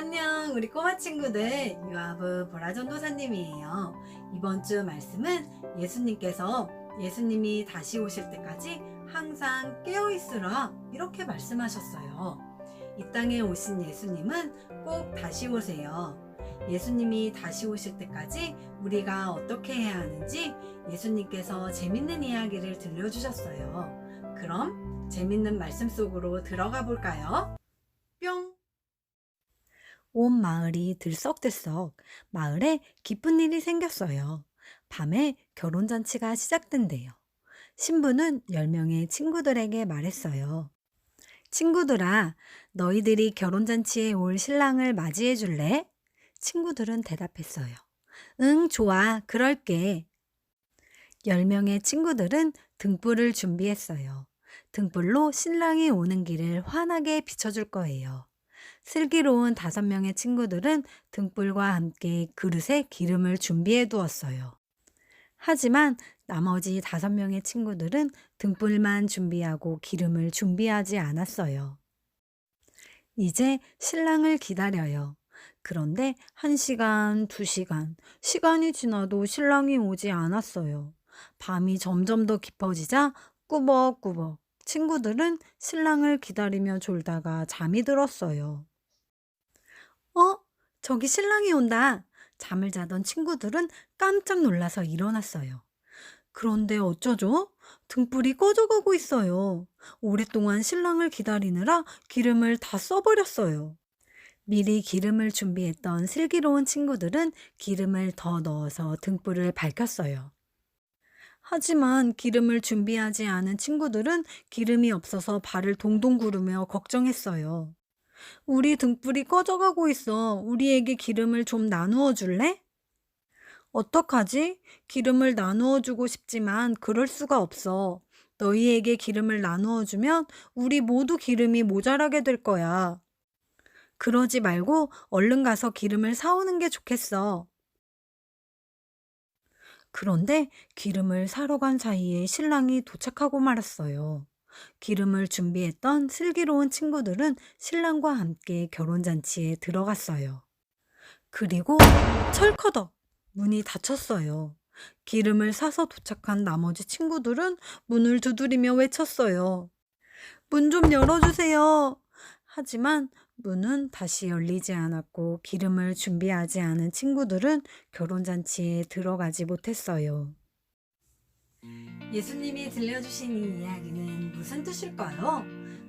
안녕, 우리 꼬마 친구들. 유아부 보라전도사님이에요. 이번 주 말씀은 예수님께서 예수님이 다시 오실 때까지 항상 깨어 있으라 이렇게 말씀하셨어요. 이 땅에 오신 예수님은 꼭 다시 오세요. 예수님이 다시 오실 때까지 우리가 어떻게 해야 하는지 예수님께서 재밌는 이야기를 들려주셨어요. 그럼 재밌는 말씀 속으로 들어가 볼까요? 뿅! 온 마을이 들썩들썩 마을에 기쁜 일이 생겼어요. 밤에 결혼잔치가 시작된대요. 신부는 10명의 친구들에게 말했어요. 친구들아, 너희들이 결혼잔치에 올 신랑을 맞이해 줄래? 친구들은 대답했어요. 응, 좋아. 그럴게. 10명의 친구들은 등불을 준비했어요. 등불로 신랑이 오는 길을 환하게 비춰줄 거예요. 슬기로운 다섯 명의 친구들은 등불과 함께 그릇에 기름을 준비해 두었어요. 하지만 나머지 다섯 명의 친구들은 등불만 준비하고 기름을 준비하지 않았어요. 이제 신랑을 기다려요. 그런데 한 시간, 두 시간, 시간이 지나도 신랑이 오지 않았어요. 밤이 점점 더 깊어지자 꾸벅꾸벅 친구들은 신랑을 기다리며 졸다가 잠이 들었어요. 어? 저기 신랑이 온다. 잠을 자던 친구들은 깜짝 놀라서 일어났어요. 그런데 어쩌죠? 등불이 꺼져가고 있어요. 오랫동안 신랑을 기다리느라 기름을 다 써버렸어요. 미리 기름을 준비했던 슬기로운 친구들은 기름을 더 넣어서 등불을 밝혔어요. 하지만 기름을 준비하지 않은 친구들은 기름이 없어서 발을 동동 구르며 걱정했어요. 우리 등불이 꺼져가고 있어. 우리에게 기름을 좀 나누어 줄래? 어떡하지? 기름을 나누어 주고 싶지만 그럴 수가 없어. 너희에게 기름을 나누어 주면 우리 모두 기름이 모자라게 될 거야. 그러지 말고 얼른 가서 기름을 사오는 게 좋겠어. 그런데 기름을 사러 간 사이에 신랑이 도착하고 말았어요. 기름을 준비했던 슬기로운 친구들은 신랑과 함께 결혼잔치에 들어갔어요. 그리고 철커덕 문이 닫혔어요. 기름을 사서 도착한 나머지 친구들은 문을 두드리며 외쳤어요. 문 좀 열어주세요. 하지만 문은 다시 열리지 않았고 기름을 준비하지 않은 친구들은 결혼잔치에 들어가지 못했어요. 예수님이 들려주신 이 이야기는 무슨 뜻일까요?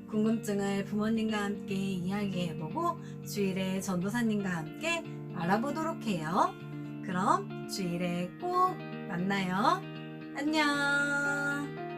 궁금증을 부모님과 함께 이야기해보고 주일에 전도사님과 함께 알아보도록 해요. 그럼 주일에 꼭 만나요. 안녕!